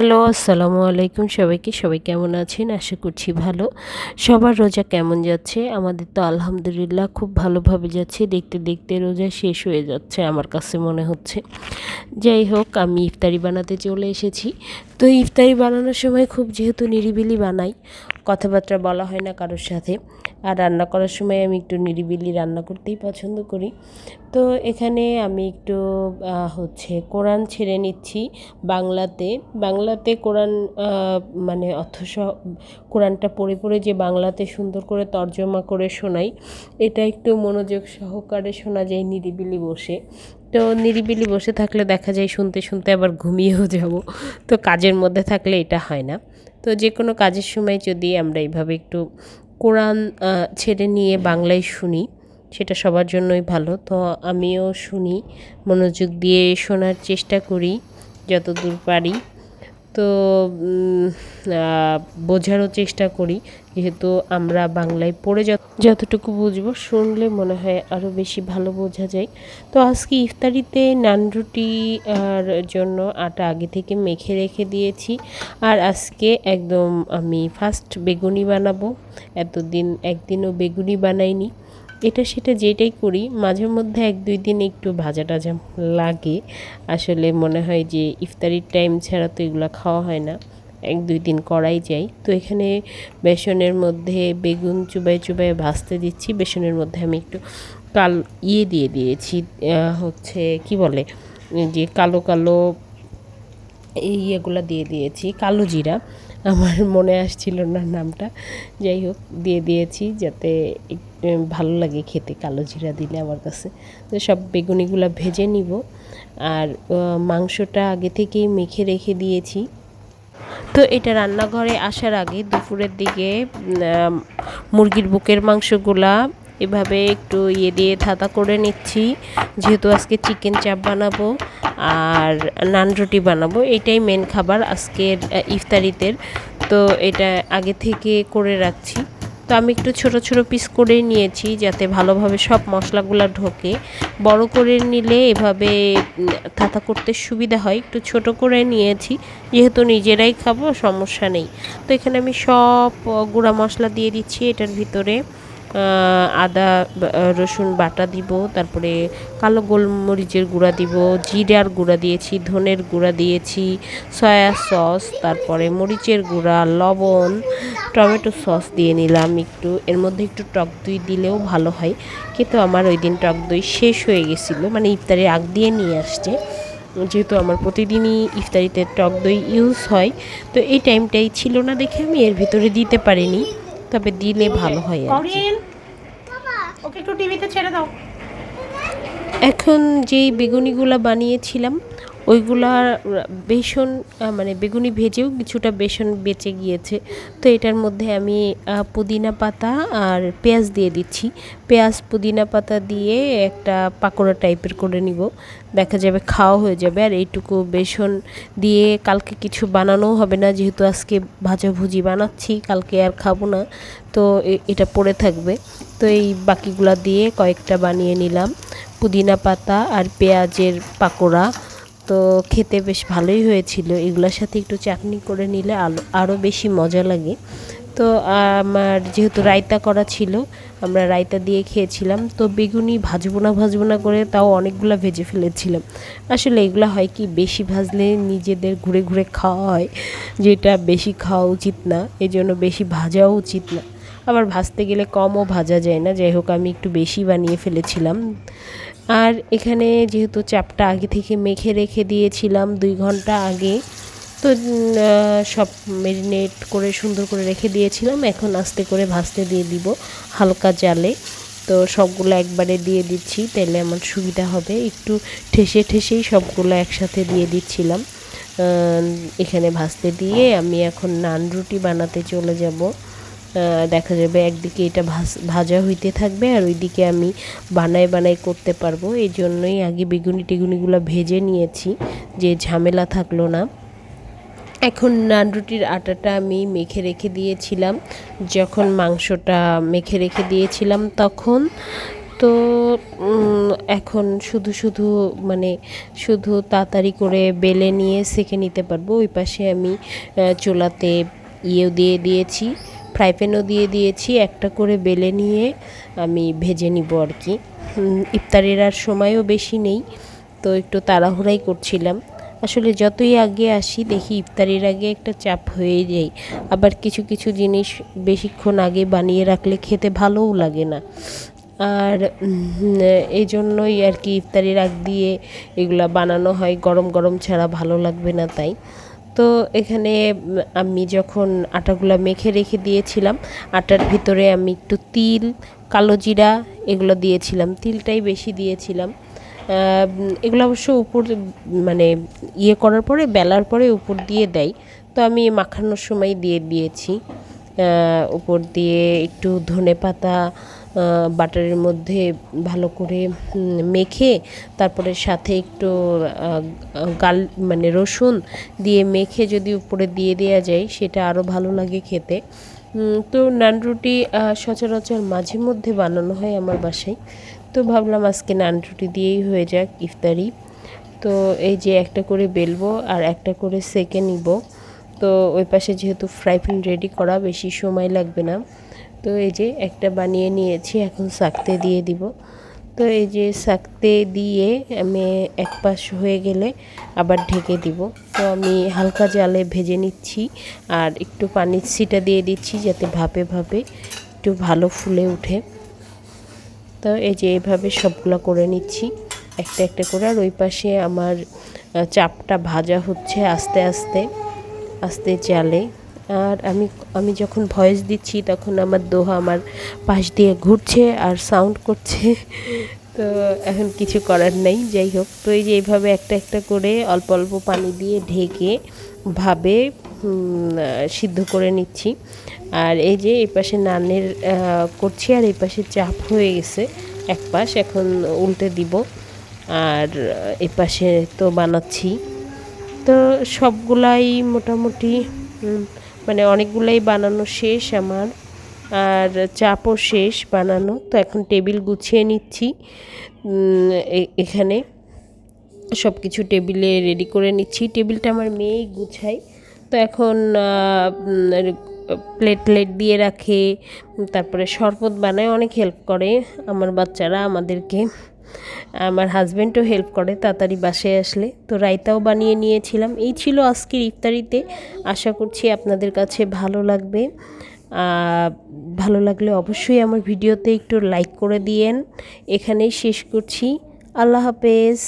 Hello, আসসালামু আলাইকুম সবাইকে। সবাই কেমন আছেন? আশা করছি ভালো। সবার রোজা কেমন যাচ্ছে? আমাদের তো আলহামদুলিল্লাহ খুব ভালোভাবে যাচ্ছে। দেখতে দেখতে রোজা শেষ হয়ে যাচ্ছে আমার কাছে মনে হচ্ছে। যাই হোক, আমি ইফতারি বানাতে চলে এসেছি। তো ইফতারি বানানোর সময় খুব যেহেতু নিরিবিলি বানাই কথাবার্তা বলা হয় না কারোর সাথে। আর রান্না করার সময় আমি একটু নিরিবিলি রান্না করতেই পছন্দ করি। তো এখানে আমি একটু হচ্ছে কোরআন ছেড়ে নিচ্ছি বাংলাতে। বাংলাতে কোরআন মানে অথচ কোরআনটা পড়ে পড়ে যে বাংলাতে সুন্দর করে তর্জমা করে শোনাই, এটা একটু মনোযোগ সহকারে শোনা যায় নিরিবিলি বসে। তো নিরিবিলি বসে থাকলে দেখা যায় শুনতে শুনতে আবার ঘুমিয়েও যাব। তো কাজের মধ্যে থাকলে এটা হয় না। তো যে কোনো কাজের সময় যদি আমরা এইভাবে একটু কোরআন ছেড়ে নিয়ে বাংলায় শুনি, সেটা সবার জন্যই ভালো। তো আমিও শুনি, মনোযোগ দিয়ে শোনার চেষ্টা করি, যতদূর পারি। তো বোঝারও চেষ্টা করি, যেহেতু আমরা বাংলায় পড়ে যতটুকু বুঝব, শুনলে মনে হয় আরও বেশি ভালো বোঝা যায়। তো আজকে ইফতারিতে নান রুটি আর জন্য আটা আগে থেকে মেখে রেখে দিয়েছি। আর আজকে একদম আমি ফার্স্ট বেগুনি বানাবো। এতদিন একদিনও বেগুনি বানাইনি। এটা সেটা যেটাই করি, মাঝে মধ্যে এক দুই দিন একটু ভাজা টাজা লাগে। আসলে মনে হয় যে ইফতারির টাইম ছাড়া তো এগুলো খাওয়া হয় না। এক দুই দিন করাই যায়। তো এখানে বেসনের মধ্যে বেগুন চুবাই চুবাই ভাজতে দিচ্ছি। বেসনের মধ্যে আমি একটু কাল ইয়ে দিয়ে দিয়েছি হচ্ছে কি বলে যে কালো কালো এই ইয়েগুলো দিয়ে দিয়েছি, কালো জিরা। আমার মনে আসছিল না নামটা। যাই হোক, দিয়ে দিয়েছি যাতে ভালো লাগে খেতে কালো জিরা দিলে আমার কাছে। তো সব বেগুনিগুলো ভেজে নিব। আর মাংসটা আগে থেকেই মেখে রেখে দিয়েছি। তো এটা রান্নাঘরে আসার আগে দুপুরের দিকে মুরগির বুকের মাংসগুলা এভাবে একটু ইয়ে দিয়ে থাতা করে নিচ্ছি। যেহেতু আজকে চিকেন চাপ বানাবো আর নান রুটি বানাবো, এটাই মেন খাবার আজকের ইফতারিতের। তো এটা আগে থেকে করে রাখছি। তো আমি একটু ছোট ছোট পিস করে নিয়েছি যাতে ভালোভাবে সব মশলাগুলো ঢোকে। বড় করে নিলে এভাবে থাতা করতে সুবিধা হয়। একটু ছোট করে নিয়েছি, যেহেতু নিজেরাই খাব, সমস্যা নেই। তো এখানে আমি সব গুঁড়া মশলা দিয়ে দিচ্ছি এটার ভিতরে। আদা রসুন বাটা দিব, তারপরে কালো গোলমরিচের গুঁড়া দিব, জিরার গুঁড়া দিয়েছি, ধনের গুঁড়া দিয়েছি, সয়া সস, তারপরে মরিচের গুঁড়া, লবণ, টমেটো সস দিয়ে নিলাম একটু। এর মধ্যে একটু টক দই দিলেও ভালো হয়। কিন্তু আমার ওই দিন টক দই শেষ হয়ে গেছিল মানে ইফতারের আগ দিয়ে নিয়ে আসছে। যেহেতু আমার প্রতিদিনই ইফতারিতে টক দই ইউজ হয়, তো এই টাইমটাই ছিল না দেখে আমি এর ভিতরে দিতে পারিনি। তবে দিলে ভালো হয় আর ওকে একটু টিভিতে ছেড়ে দাও। এখন যেই বেগুনিগুলো বানিয়েছিলাম ওইগুলা বেসন মানে বেগুনি ভেজেও কিছুটা বেসন বেঁচে গিয়েছে। তো এটার মধ্যে আমি পুদিনা পাতা আর পেঁয়াজ দিয়ে দিচ্ছি। পেঁয়াজ, পুদিনা পাতা দিয়ে একটা পাকোড়া টাইপের করে নিব। দেখা যাবে খাওয়া হয়ে যাবে। আর এইটুকু বেসন দিয়ে কালকে কিছু বানানোও হবে না। যেহেতু আজকে ভাজাভুজি বানাচ্ছি, কালকে আর খাব না। তো এটা পড়ে থাকবে। তো এই বাকিগুলা দিয়ে কয়েকটা বানিয়ে নিলাম। পুদিনা পাতা আর পেঁয়াজের পাকোড়া। তো খেতে বেশ ভালোই হয়েছিল। এগুলোর সাথে একটু চাটনি করে নিলে আলো আরও বেশি মজা লাগে। তো আমার যেহেতু রায়তা করা ছিল, আমরা রায়তা দিয়ে খেয়েছিলাম। তো বেগুনি ভাজবো না ভাজবো না করে তাও অনেকগুলো ভেজে ফেলেছিলাম। আসলে এগুলো হয় কি, বেশি ভাজলে নিজেদের ঘুরে ঘুরে খাওয়া হয়, যেটা বেশি খাওয়া উচিত না। এজন্য বেশি ভাজাও উচিত না। আবার ভাজতে গেলে কমও ভাজা যায় না। যাই হোক, আমি একটু বেশি বানিয়ে ফেলেছিলাম। আর এখানে যেহেতু চাপটা আগে থেকে মেখে রেখে দিয়েছিলাম দুই ঘণ্টা আগে, তো সব মেরিনেট করে সুন্দর করে রেখে দিয়েছিলাম। এখন আস্তে করে ভাজতে দিয়ে দিব হালকা জালে। তো সবগুলো একবারে দিয়ে দিচ্ছি তাহলে আমার সুবিধা হবে। একটু ঠেসে ঠেসেই সবগুলো একসাথে দিয়ে দিচ্ছিলাম। এখানে ভাজতে দিয়ে আমি এখন নান রুটি বানাতে চলে যাব। দেখা যাবে একদিকে এটা ভাজা হইতে থাকবে আর ওইদিকে আমি বানাই বানাই করতে পারব। এই জন্যই আগে বেগুনি টেগুনিগুলো ভেজে নিয়েছি, যে ঝামেলা থাকল না। এখন নান রুটির আটাটা আমি মেখে রেখে দিয়েছিলাম। যখন মাংসটা মেখে রেখে দিয়েছিলাম তখন, তো এখন শুধু শুধু মানে শুধু তাড়াতাড়ি করে বেলে নিয়ে সেঁকে নিতে পারব। ওই পাশে আমি চোলাতে ইয়েও দিয়ে দিয়েছি। ফ্রাই প্যানও দিয়ে দিয়েছি, একটা করে বেলে নিয়ে আমি ভেজে নিব আর কি। ইফতারের আর সময়ও বেশি নেই, তো একটু তাড়াহুড়াই করছিলাম। আসলে যতই আগে আসি, দেখি ইফতারির আগে একটা চাপ হয়ে যায়। আবার কিছু কিছু জিনিস বেশিক্ষণ আগে বানিয়ে রাখলে খেতে ভালোও লাগে না। আর এই জন্যই আর কি ইফতারির আগ দিয়ে এগুলা বানানো হয়। গরম গরম ছাড়া ভালো লাগবে না তাই। তো এখানে আমি যখন আটাগুলো মেখে রেখে দিয়েছিলাম, আটার ভিতরে আমি একটু তিল, কালো জিরা এগুলো দিয়েছিলাম, তিলটাই বেশি দিয়েছিলাম। এগুলো অবশ্য উপর মানে ইয়ে করার পরে, বেলার পরে উপর দিয়ে দেয়। তো আমি মাখানোর সময় দিয়ে দিয়েছি। উপর দিয়ে একটু ধনে পাতা বাটারের মধ্যে ভালো করে মেখে তারপরে সাথে একটু গাল মানে রসুন দিয়ে মেখে যদি উপরে দিয়ে দেওয়া যায়, সেটা আরও ভালো লাগে খেতে। তো নান রুটি সচরাচর মাঝে মধ্যে বানানো হয় আমার বাসায়। তো ভাবলাম আজকে নান রুটি দিয়েই হয়ে যাক ইফতারি। তো এই যে একটা করে বেলবো আর একটা করে সেকে নিব। তো ওই পাশে যেহেতু ফ্রাই প্যান রেডি করা, বেশি সময় লাগবে না। তো এই যে একটা বানিয়ে নিয়েছি, এখন সাকতে দিয়ে দিব। তো এই যে সাকতে দিয়ে আমি এক পাশ হয়ে গেলে আবার ঢেকে দিব। তো আমি হালকা জালে ভেজে নিচ্ছি আর একটু পানির ছিটা দিয়ে দিচ্ছি যাতে ভাপে ভাপে একটু ভালো ফুলে ওঠে তো এই যে এইভাবে সবগুলো করে নিচ্ছি, একটা একটা করে। আর ওই পাশে আমার চাপটা ভাজা হচ্ছে আস্তে আস্তে আস্তে জালে। আর আমি আমি যখন ভয়েস দিচ্ছি তখন আমার দোহা আমার পাশ দিয়ে ঘুরছে আর সাউন্ড করছে। তো এখন কিছু করার নেই, যাই হোক। তো এই যে এইভাবে একটা একটা করে অল্প অল্প পানি দিয়ে ঢেকে ভাবে সিদ্ধ করে নিচ্ছি। আর এই যে এই পাশে নানের করছি আর এই পাশে চাপ হয়ে গেছে এক পাশ, এখন উল্টে দিব। আর এই পাশে তো বানাচ্ছি। তো সবগুলাই মোটামুটি মানে অনেকগুলাই বানানো শেষ আমার, আর চাপও শেষ বানানো। তো এখন টেবিল গুছিয়ে নিচ্ছি। এখানে সব কিছু টেবিলে রেডি করে নিচ্ছি। টেবিলটা আমার মেয়েই গুছায়। তো এখন প্লেট প্লেট দিয়ে রাখে, তারপরে শরবত বানায়, অনেক হেল্প করে আমার বাচ্চারা আমাদেরকে। আমার হাজব্যান্ডও হেল্প করে তাড়াতাড়ি বাসায় আসলে। তো রায়তাও বানিয়ে নিয়েছিলাম। এই ছিল আজকের ইফতারিতে। আশা করছি আপনাদের কাছে ভালো লাগবে। ভালো লাগলে অবশ্যই আমার ভিডিওতে একটু লাইক করে দিয়েন। এখানেই শেষ করছি। আল্লাহ হাফেজ।